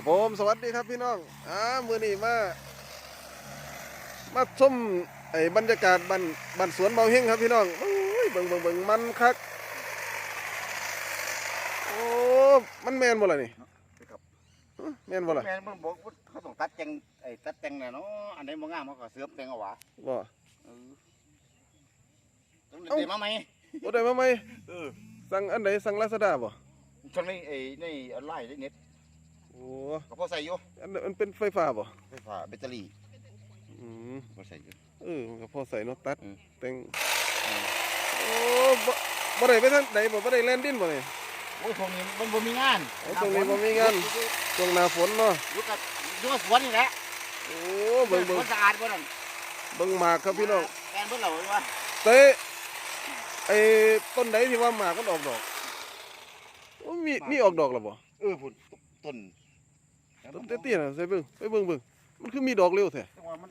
ครับผมสวัสดีครับพี่น้องอ่ามือนี้มา มาชมไอ้บรรยากาศบ้านบ้านสวนเบาเฮงครับพี่น้องโอ้ยเบิ่งเบิ่งเบิ่งมันคักโอ้มันแมนบ่ล่ะนี่ครับฮะแมนบ่ล่ะแม่นมันบอกว่าเขาต้องตัดแจงไอ้ตัดแจงน่ะเนาะอันไหนบ่งามเขาก็เสือมแจงเอาหวะบ่เออต้องเดี๋ยวมาไหมบ่ได้มาไหมเออสั่งอันใดสั่งลาซาด้าบ่ช่วงนี้ไอ้ในออนไลน์ในเน็ตโอ้ก็พอใส่อยู่อันนั้นมันเป็นไฟฟ้าบ่ไฟฟ้าแบตเตอรี่อืมพอใส่อยู่ เออมันก็พอใส่เนาะตัดอืม แต่งอืมโอ้บ่บ่ได้ไปทางใดบ่บ่ได้แล่นดินบ่นี่โอ้ยช่วงนี้มันบ่มีงานโอ้ช่วงนี้บ่มีงาน ช่วงหน้าฝนเนาะอยู่กับอยู่กับสวนนี่แหละโอ้เบิ่งเบิ่งมันสะอาดบ่นั่นเบิ่งหมากครับพี่น้องแกนเบิ่งเหล่าว่าเต้ไอ้ต้นไหนที่ว่าหมากมันออกดอกโอ้มีมีออกดอกแล้วบ่เออพุ่นต้น ต้นเตี้ยๆน่ะใส่เบิ่งไปเบิ่งเบิ่งมันคือมีดอกเร็วแท้จังหวะมัน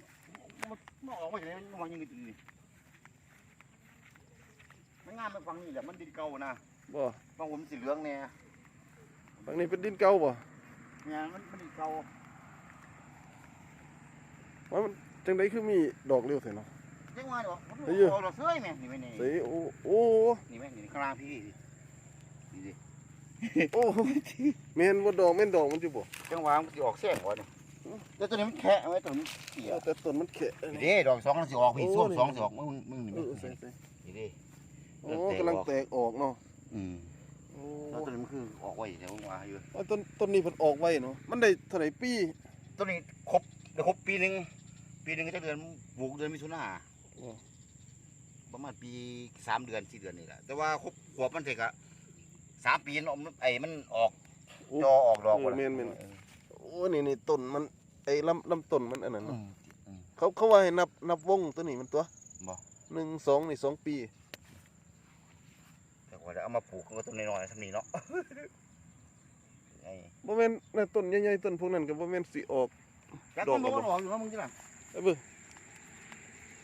มันมันออกมาจากไหนมันมายังไงนี่มันงามมันฟังนี่แหละมันดินเก่านะบ่บางผมสีเหลืองแน่บางนี้เป็นดินเก่าบ่เนี่ยมันมันดินเก่าว่ามันจังไดคือมีดอกเร็วแท้เนาะเจ้าว่าเดี๋ยวมันเฮ้ยอยู่โอ้เราเสื้อแม่นี่แม่นี่ใส่โอ้โอ้นี่แม่นี่ข้างล่างพี่นี่ดิ โอ้แม่นบ่ดอกแม่นดอกมันอยู่บ่จังหวะมันสิออกแสงก่อนนี่แล้วตัวนี้มันแคะไว้ตัวนี้เสียเออแต่ต้นมันแข็นี่เด้ดอกสองมันสิออกพี่โอ้ส้มนี่สองสิออกมึงมึงนี่เออใส่ใส่นี่เด้โอ้กำลังแตกออกเนาะอืมโอ้แล้วตัวนี้มันคือออกไว้เดี๋ยวผมว่าอยู่เอาต้นต้นนี้เพิ่นออกไว้เนาะมันได้เท่าไหร่ปีตัวนี้ครบเดี๋ยวครบปีหนึงปีหนึงก็จะเดือนปลูกเดือนมิถุนาโอ้ประมาณปีสามเดือนสี่เดือนนี่แหละแต่ว่าครบขวบมันเถอะ สามปีเนาะมันไอ้มันออกโอ้จอออกดอกเออหมดแม่นแม่น โอ้นี่นี่ต้นมันไอ้ลำลำต้นมันอันนั้นอืเนาะม เขาเขาว่าให้นับนับวงตัวนี้มันตัวบ่ หนึ่งสองนี่สองปี แต่ว่าจะเอามาปลูกก็ต้นน้อยๆทำนี้เนาะ ไอ้บ่แม่นน่ะต้นใหญ่ๆต้นพวกนั้นก็บ่แม่นสิออก แล้วดอมักนบ่บ่ออกอยู่ว่ามึงจ้ะล่ะเอ้ยเบิ่ง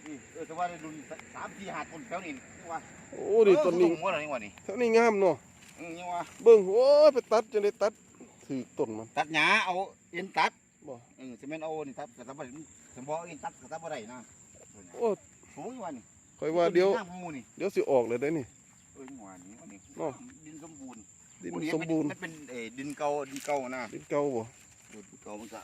นี่เออแต่ว่าได้ดุนสามสี่หาต้นแถวนี้ว่าโอ้ดิต้นนี้เออหัวอะไรนี่ว่านี่เท่านี้งามเนาะอืม ยังว่าเบิ่งโอ้ยไปตัดจังได๋ตัดถือต้นมัน ตัดหญ้าเอาเอ็นตัดบ่ เออจะแม่นเอานี่ตัดก็ตัดบ่ได้สมบ่เอ็นตัดก็ตัดบ่ได้นะโอ้สูงอยู่ว่านี่ข่อยว่าเดี๋ยว น้ำมูนี่เดี๋ยวสิออกเลยได้นี่ เออยังว่านี่ว่านี่เนาะ ดินสมบูรณ์ดินโอ้สมบูรณ์มันเป็นเอ่อดินเก่าดินเก่านะดินเก่าบ่ดินเก่ามันก็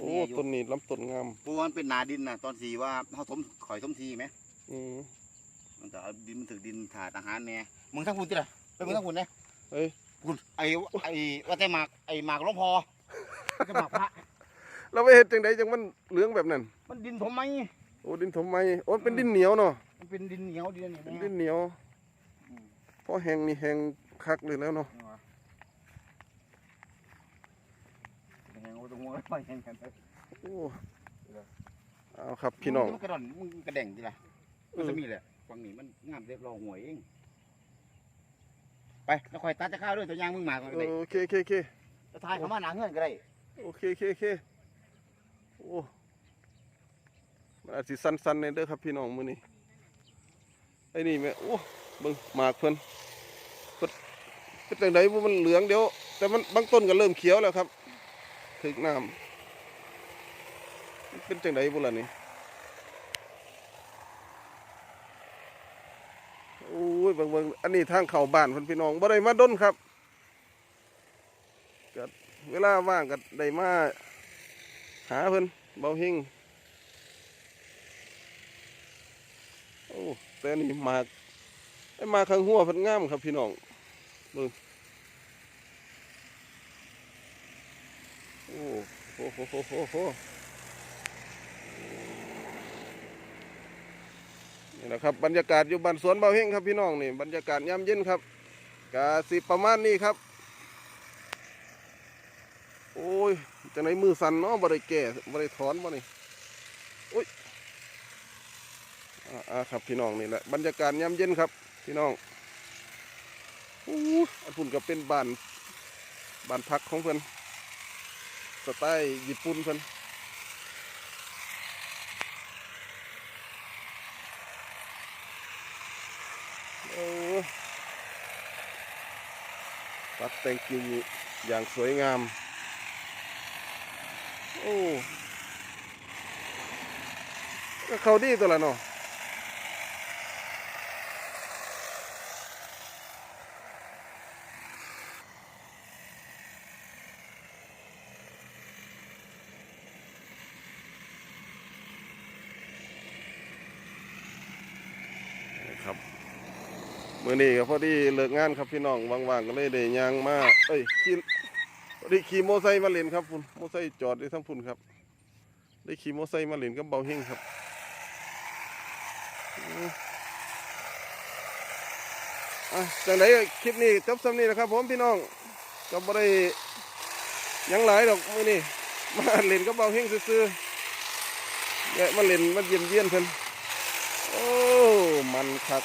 โอ้ต้นนี้ลำต้นงามเพราะว่ามันเป็นนาดินนะตอนสีว่าเขาถมข่อยถมทีไหม อืมมันจะเอาดินมันถึงดินถาดอาหารแน่มึงทั้งคุณติล่ะไปมึงทั้งคุณเนี่ย เฮ้ยคุณไอ้ไอ้ว่าแต่หมากไอ้หมากหลวงพอว่าแต่หมากพระเราไปเฮ็ดจังไดจังมันเหลืองแบบนั้นมันดินถมไหมโอ้ดินถมไม้โอ้เป็นดินเหนียวเนาะมันเป็นดินเหนียวดินนี่เป็นดินเหนียวพอแห้งนี่แห้งคักเลยแล้วเนาะยังไงว่าตรงว่าไปยังกันโอ้เอาครับพี่น้องมันกระดอนมึงกระแด่งดิล่ะเอมันอจะมีแหละฝั่งนี้มันงามเรียบรอหวยเอง ไปแล้วคอยตัดจะข้าวด้วยตัวยางมึงหมากก็เอได้อโอเคโอเคโอเคจะทายเขามาหนาเงื่อนก็ได้โอเคโอเคโอเคโอ้มันอาจสิสั้นๆในเด้อครับพี่น้องมื้อนี้ไอ้นี่แม่โอ้เบิ่งหมากเพิ่นเพิ่นเป็นจังไดบ่มันเหลืองเดี๋ยว แต่มันบางต้นก็เริ่มเขียวแล้วครับถึกน้ำมันเป็นจังไดบ่ล่ะนี่โอ้ ยเบิ่งเบิ่งอันนี้ทางเข้าบ้านพิ่นพี่น้องบ่ได้มาด้นครับกัเวลาว่างก็ได้มาหาเพิ่นเบาเฮงโอ้แต่นี่มากไอ้มาข้างหัวพิ่นงามครับพี่น้องเบิ่งโอ้โหโหโหโห นี่แหละครับบรรยากาศอยู่บ้านสวนเบาเฮงครับพี่น้องนี่บรรยากาศยามเย็นครับกาสิประมาณนี้ครับ โอ้ยจังไหนมือสั่นเนาะบ่ได้แก่บ่ได้ถอนบ่นี่โอ้ยอ่าครับพี่น้องนี่แหละบรรยากาศยามเย็นครับพี่น้องอู้อันพุ่นก็เป็นบ้านบ้านพักของเพิ่นสไตล์ญี่ปุ่นเพิ่น ตัดแต่งกิ่อย่างสวยงาม โอ้ ก็เขาดีตัวละเนาะ มื่อนี้ก็พอดีเลิกงานครับพี่น้องว่างๆก็เลยได้ยางมาเอ้ยขี่พอดีขี่โมไซค์มาเล่นครับคุณโมไซค์จอดอยู่ทั้งพุ่นครับ ได้ขี่โมไซค์มาเล่นกับเบาเฮงครับอะจากไหนคลิปนี้จบสำนี้นะครับ ผมพี่น้องก็บ่ได้ยังหลายดอกมื่อนี้มาเล่นกับเบาเฮงซื่อๆแวะมาเล่นมาเยี่ยมเยียนเพิ่นโอ้มันคัก